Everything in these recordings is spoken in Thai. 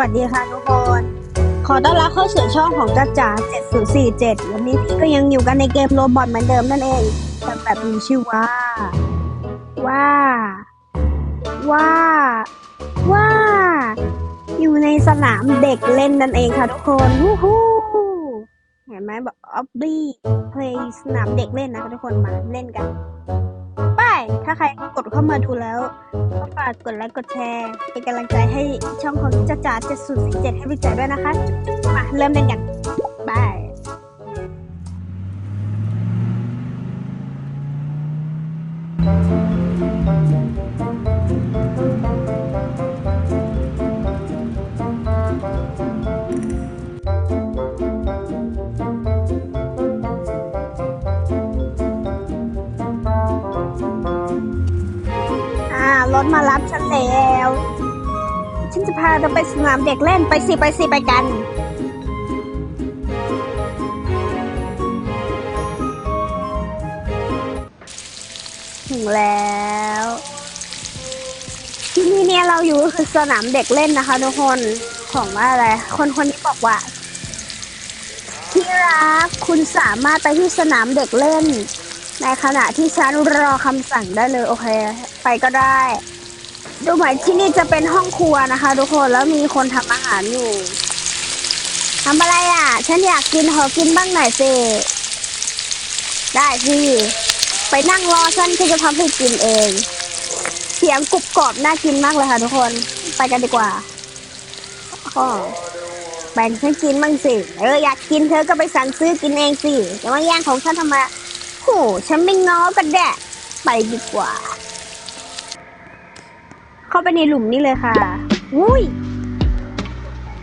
วัสดีค่ะทุกคน ขอต้อนรับเข้าสู่ช่องของจ้าจ๋า7047 วันนี้พี่ก็ยังอยู่กันในเกมโรบอทเหมือนเดิมนั่นเองแต่แบบมีชื่อว่า ว่า ว่า ว่า อยู่ในสนามเด็กเล่นนั่นเองค่ะทุกคนวู้ฮู้เห็นไหมแบบออบบี้เพลย์สนามเด็กเล่นนะคะทุกคนมาเล่นกัน ไปถ้าใครกดเข้ามาดูแล้วก็ฝากกดไลค์กดแชร์ เป็นกำลังใจให้ช่องของจ้าจ๋า7047ให้พี่จ๋าด้วยนะคะ มาเริ่มเล่นกัน ถมารับฉันแล้ว ฉันจะพาเธอไปสนามเด็กเล่นไปสิไปสิไปกันถึงแล้วที่นี่เนี่ยเราอยู่ก็คือสนามเด็กเล่นนะคะทุกคนของว่าอะไร คนคนนี้บอกว่า ที่รักคุณสามารถไปที่สนามเด็กเล่น ในขณะที่ฉันรอคำสั่งได้เลย โอเค ไปก็ได้ ดูเหมือนที่นี่จะเป็นห้องครัวนะคะ ทุกคนแล้วมีคนทำอาหารอยู่ทำอะไรอะ ฉันอยากกินขอกินบ้างหน่อยสิได้สิไปนั่งรอฉันที่จะทำให้กินเอง เสียงกรุบกรอบน่ากินมากเลยค่ะทุกคนไปกันดีกว่าอ๋อแบ่งฉันกินบ้างสิ เอออยากกินเธอก็ไปสั่งซื้อกินเองสิอย่ามาแย่งของฉันทำไมโหฉันไม่ง้อกันแดะไปดีกว่า เข้าไปในหลุมนี่เลยค่ะอุ้ย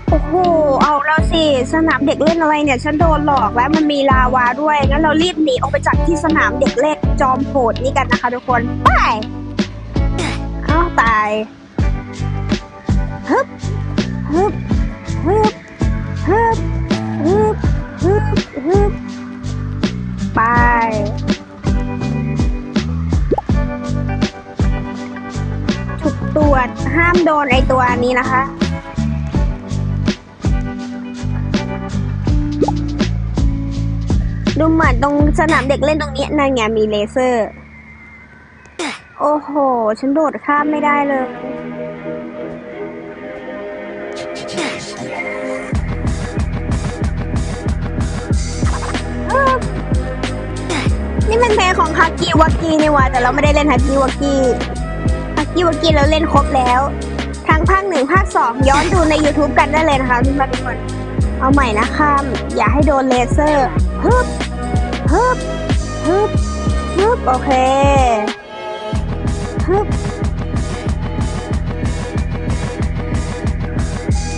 โอ้โห เอาแล้วสิ สนามเด็กเล่นอะไรเนี่ย ฉันโดนหลอกแล้วมันมีลาวาด้วย งั้นเรารีบหนีออกไปจากที่สนามเด็กเล่นจอมโหดนี่กันนะคะทุกคน ไปเอ้าตาย ฮึบ ฮึบ ฮึบ ฮึบ ฮึบ ฮึบ ฮึบ ไป ตรวจห้ามโดนไอตัวนี้นะคะ ดูเหมือนตรงสนามเด็กเล่นตรงนี้นั่นไงมีเลเซอร์ โอ้โห ฉันโดดข้ามไม่ได้เลย นี่มันเพลงของฮักกี้วักกี้นี่หว่าแต่เราไม่ได้เล่นฮักกี้วักกี้ ฮักกี้วักกี้เราเล่นครบแล้ว ทั้งภาคหนึ่งภาคสองย้อนดูใน YouTube กันได้เลยนะคะทุกท่านทุกคน เอาใหม่นะข้ามอย่าให้โดนเลเซอร์ฮึบฮึบฮึบฮึบโอเคฮึบ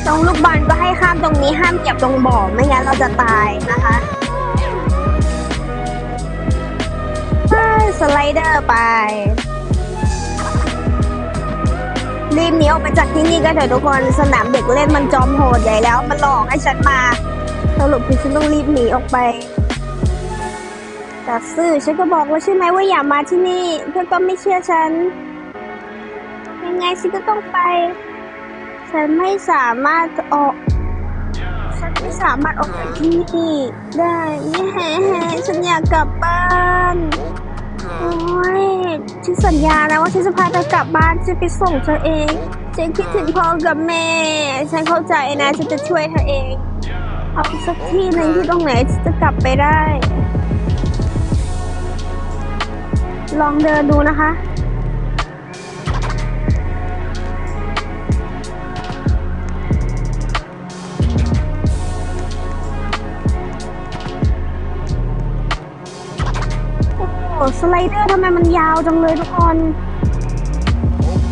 ตรงลูกบอลก็ให้ข้ามตรงนี้ห้ามเก็บตรงบ่อไม่งั้นเราจะตายนะคะสไลเดอร์ไป รีบหนีออกไปจากที่นี่กันเถอะทุกคนสนามเด็กเล่นมันจอมโหดใหญ่แล้ว มันหลอกให้ฉันมาสรุปคือฉันต้องรีบหนีออกไปแต่ซื่อฉันก็บอกแล้วใช่ไหมว่าอย่ามาที่นี่เธอก็ไม่เชื่อฉัน ยังไงฉันก็ต้องไป ฉันไม่สามารถออก ฉันไม่สามารถออกจากที่นี่ได้แฮ่ฉันอยากกลับบ้าน โอ้ยฉันสัญญานะว่าฉันจะพาเธอกลับบ้านฉันไปส่งเธอเองฉันคิดถึงพ่อกับแม่ ฉันเข้าใจนะฉันจะช่วยเธอเองเอาไปสักที่หนึ่งที่ตรงไหนฉันจะกลับไปได้ ลองเดินดูนะคะ สไลเดอร์ทำไมมันยาวจังเลยทุกคน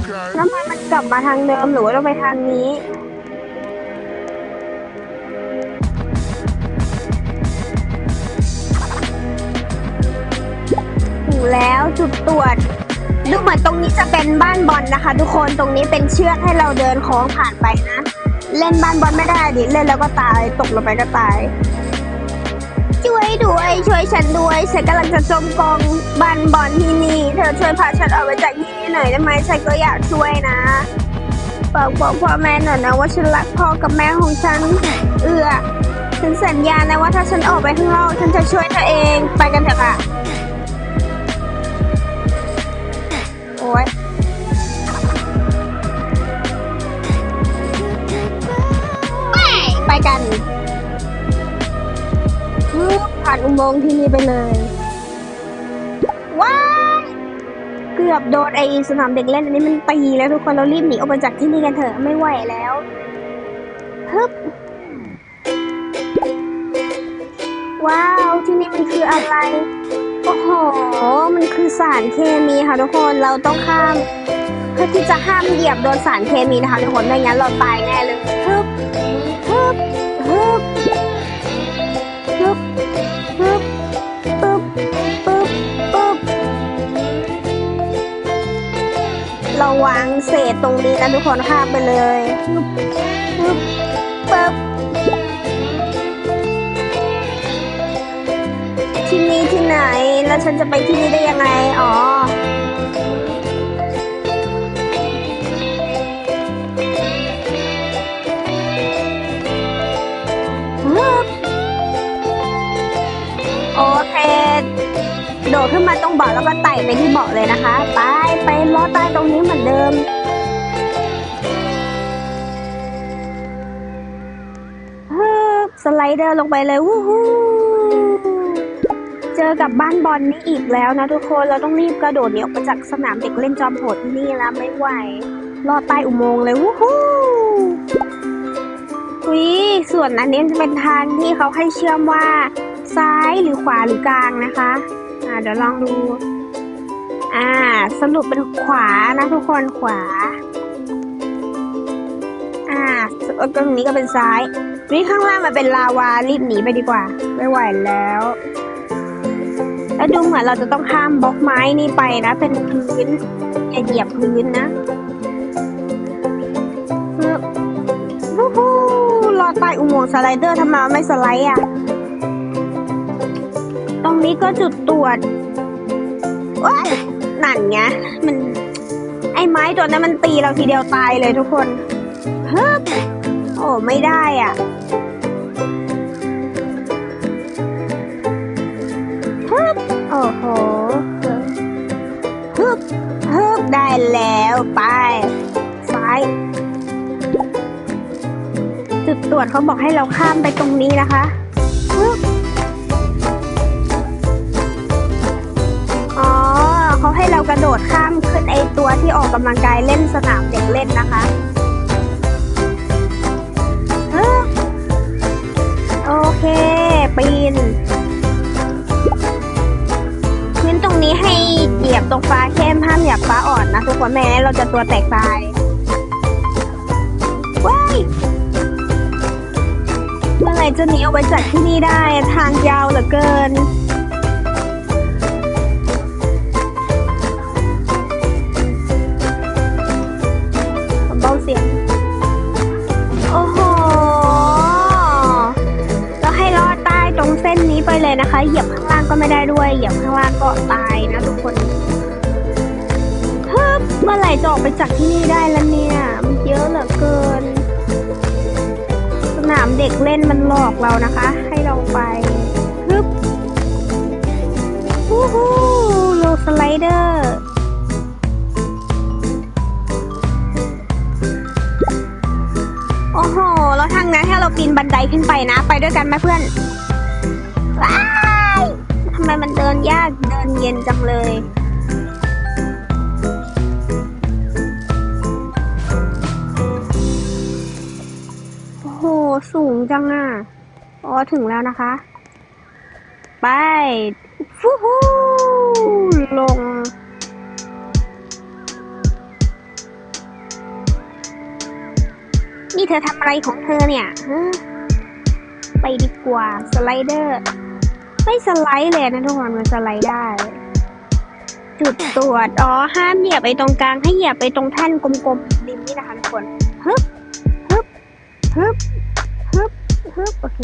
Okay. แล้วมันมันกลับมาทางเดิมหรือว่าต้องไปทางนี้ถึงแล้วจุดตรวจดูเหมือนตรงนี้จะเป็นบ้านบอลนะคะ ทุกคนตรงนี้เป็นเชือกให้เราเดินโค้งผ่านไปนะ เล่นบ้านบอลไม่ได้ดิเล่นแล้วก็ตายตกลงไปก็ตาย ช่วยด้วย ช่วยฉันด้วย ฉันกำลังจะจมกองบ้านบอลที่นี่ เธอช่วยพาฉันออกไปจากที่นี่หน่อยได้ไหมฉันก็อยากช่วยนะโฝากบอกพ่อแม่หน่อยนะว่าฉันรักพ่อกับแม่ของฉัน เอือฉันสัญญานะว่าถ้าฉันออกไปข้างนอกฉันจะช่วยเธอเองไปกันเถอะค่ะ โอ้ยไปกัน ฮึบผ่านอุโมงค์ที่นี่ไปเลย ว้าย เกือบโดนไอสนามเด็กเล่นอันนี้มันตีแล้วทุกคนเรารีบหนีออกมาจากที่นี่กันเถอะไม่ไหวแล้วฮึบว้าว ที่นี่มันคืออะไร โอ้โห มันคือสารเคมีค่ะทุกคน เราต้องข้ามเพื่อที่จะห้ามเหยียบโดนสารเคมีนะคะทุกคน ไม่งั้นเราตายแน่เลยฮึบฮึบฮึบ เราวางเศษตรงนี้นะทุกคนข้ามไปเลยฮึบฮึบปึ๊บที่นี่ที่ไหน แล้วฉันจะไปที่นี่ได้ยังไง อ๋อ โอเค โดดขึ้นมาตรงเบาะแล้วก็ไต่ไปที่เบาะเลยนะคะ ไปไปล้อใต้ตรงนี้เหมือนเดิมฮึบสไลเดอร์ลงไปเลยวู้ฮู้เจอกับบ้านบอลนี่อีกแล้วนะทุกคนเราต้องรีบกระโดดหนีออกไปจากสนามเด็กเล่นจอมโหดที่นี่แล้วไม่ไหวลอดใต้อุโมงค์เลยวู้ฮู้วิส่วนอันนี้จะเป็นทางที่เขาให้เชื่อมว่าซ้ายหรือขวาหรือกลางนะคะ เดี๋ยวลองดู อ่า สรุปเป็นขวานะทุกคนขวา อ่าตรงนี้ก็เป็นซ้ายนี่ข้างล่างมันเป็นลาวารีบหนีไปดีกว่า ไม่ไหวแล้ว แล้วดูเหมือนเราจะต้องข้ามบล็อกไม้นี่ไปนะ เป็นพื้นอย่าเหยียบพื้นนะวู้ฮู้รอดใต้อุโมงค์สไลเดอร์ทำไมไม่สไลด์อะ รงนี้ก็จุดตรวจว้ายนั่นไงมัน ไอ้ไม้ตัวนั้นมันตีเราทีเดียวตายเลยทุกคนฮึบโอ้ไม่ได้อะฮึบโอ้โหฮึบฮึบได้แล้วไปซ้ายจุดตรวจเขาบอกให้เราข้ามไปตรงนี้นะคะ กระโดดข้ามขึ้นไอตัวที่ออกกำลังกายเล่นสนามเด็กเล่นนะคะโอเค ปีน พื้นตรงนี้ให้เหยียบตรงฟ้าเข้มห้ามเหยียบฟ้าอ่อนนะทุกคนแม่เราจะตัวแตกตายว้ายเมื่อไหร่จะหนีออกไปจากที่นี่ได้ ทางยาวเหลือเกิน เส้เลยนะคะ เหยียบข้างล่างก็ไม่ได้ด้วย เหยียบข้างล่างก็ตายนะทุกคนเฮ้ยเมื่อไหร่จะออกไปจากที่นี่ได้แล้วเนี่ย มันเยอะเหลือเกิน สนามเด็กเล่นมันหลอกเรานะคะ ให้เราไปฮึบวู้ฮู้โลสไลเดอร์โอ้โห แล้วทางนั้นให้เราปีนบันไดขึ้นไปนะ ไปด้วยกันไหมเพื่อน ว้ายทำไมมันเดินยากเดินเย็นจังเลย โอ้โห สูงจังอะ อ๋อ ถึงแล้วนะคะ ไปฟูฮูลงนี่เธอทำอะไรของเธอเนี่ย ไปดีกว่า สไลเดอร์ ไม่สไลด์เลยนะทุกคนมันสไลด์ได้ จุดตรวจ อ๋อ ห้ามเหยียบไปตรงกลาง ให้เหยียบไปตรงแท่นกลมๆริมนี่นะคะทุกคนฮึบฮึบฮึบฮึบฮึบโอเค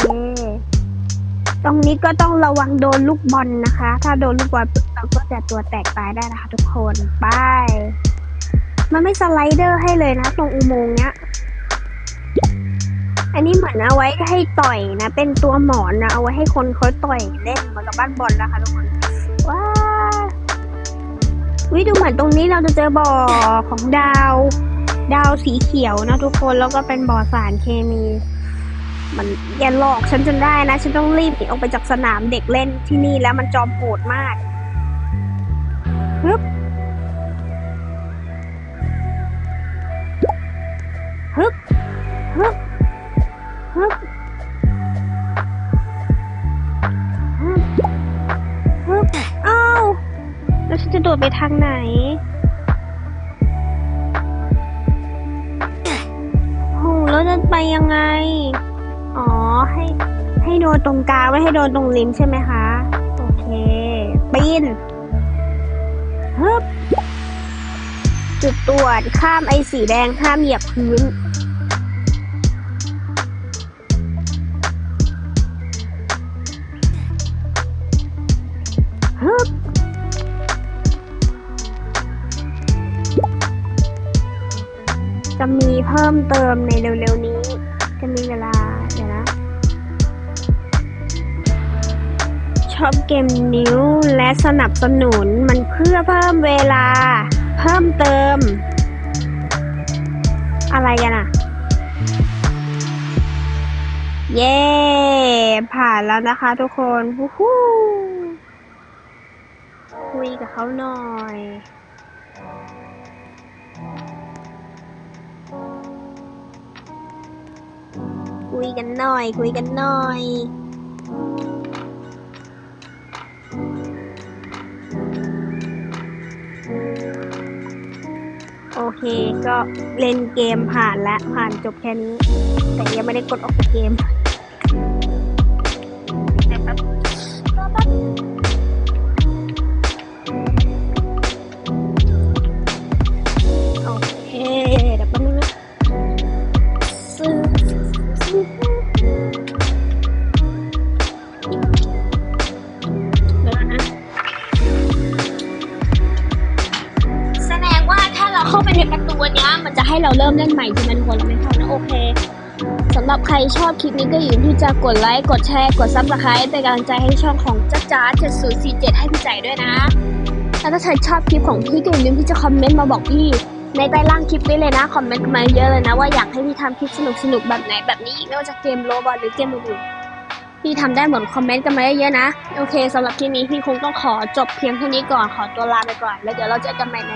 ตรงนี้ก็ต้องระวังโดนลูกบอลนะคะ ถ้าโดนลูกบอลเราก็จะตัวแตกตายได้นะคะ ทุกคน ไป มันไม่สไลเดอร์ให้เลยนะ ตรงอุโมงค์เนี้ย อันนี้เหมือนเอาไว้ให้ต่อยนะ เป็นตัวหมอนนะ เอาไว้ให้คนเขาต่อยเล่นเหมือนกับบ้านบอลนะคะทุกคน ว้าววิดูเหมือนตรงนี้เราจะเจอบ่อของดาว ดาวสีเขียวนะทุกคนแล้วก็เป็นบ่อสารเคมี มันอย่าหลอกฉันจนได้นะ ฉันต้องรีบหนีออกไปจากสนามเด็กเล่นที่นี่แล้วมันจอมโหดมากฮึบ จะโดดไปทางไหน โห แล้วจะไปยังไง อ๋อ ให้ ให้โดนตรงกลางไม่ให้โดนตรงริมใช่ไหมคะ โอเค ปีนฮึบจุดตรวจข้ามไอ้สีแดงห้ามเหยียบพื้นฮึบ จะมีเพิ่มเติมในเร็วๆนี้ จะมีเวลา เดี๋ยวนะ ชอบเกมนิ้วและสนับสนุนมันเพื่อเพิ่มเวลา เพิ่มเติม อะไรกันอะเย้ ผ่านแล้วนะคะทุกคนวู้ฮู้คุยกับเขาหน่อย คุยกันหน่อย คุยกันหน่อยโอเคก็เล่นเกมผ่านแล้วผ่านจบแค่นี้ แต่ยังไม่ได้กดออกจากเกม เราเริ่มเล่นใหม่ใช่มทุกคนเราไม่เข้านะโอเคสำหรับใครชอบคลิปนี้ก็อย่าลืมที่จะกดไลค์กดแชร์กดซับสไครต์เป็นกำลังใจให้ช่องของจ้าจ้า7047 ให้พี่ใจด้วยนะแล้วถ้าใครชอบคลิปของพี่ก็อย่าลืมที่จะคอมเมนต์มาบอกพี่ ในใต้ล่างคลิปนี้เลยนะคอมเมนต์มาเยอะเลยนะ ว่าอยากให้พี่ทำคลิปสนุกๆแบบไหนแบบนี้ไม่ว่าจะเกมโรบอทหรือเกมอื่นพี่ทำได้หมดคอมเมนต์กันมาเยอะๆนะโอเคสำหรับคลิปนี้พี่คงต้องขอจบเพียงเท่านี้ก่อนขอตัวลาไปก่อน แล้วเดี๋ยวเราจอกันใหม่ใน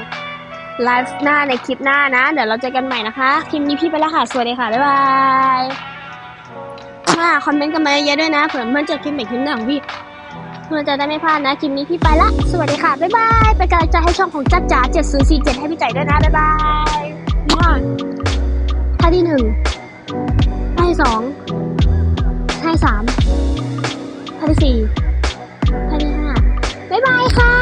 ไลฟ์หน้าในคลิปหน้านะ เดี๋ยวเราเจอกันใหม่นะคะ คลิปนี้พี่ไปแล้วค่ะ สวัสดีค่ะ บ๊ายบายค่ะคอมเมนต์กันมาเยอะด้วยนะ เผื่อเพื่อนเจอคลิปใหม่คลิปหน้าของพี่เพื่อนจะได้ไม่พลาดนะ คลิปนี้พี่ไปละ สวัสดีค่ะ บ๊ายบายเป็นกำลังใจให้ช่องของจัดจ๋า7047 ให้พี่ใจด้วยนะ บ๊ายบายมาท่าที่หนึ่งท่าที่สองท่าที่สามท่าที่สี่ท่าที่ห้าบ๊ายบายค่ะ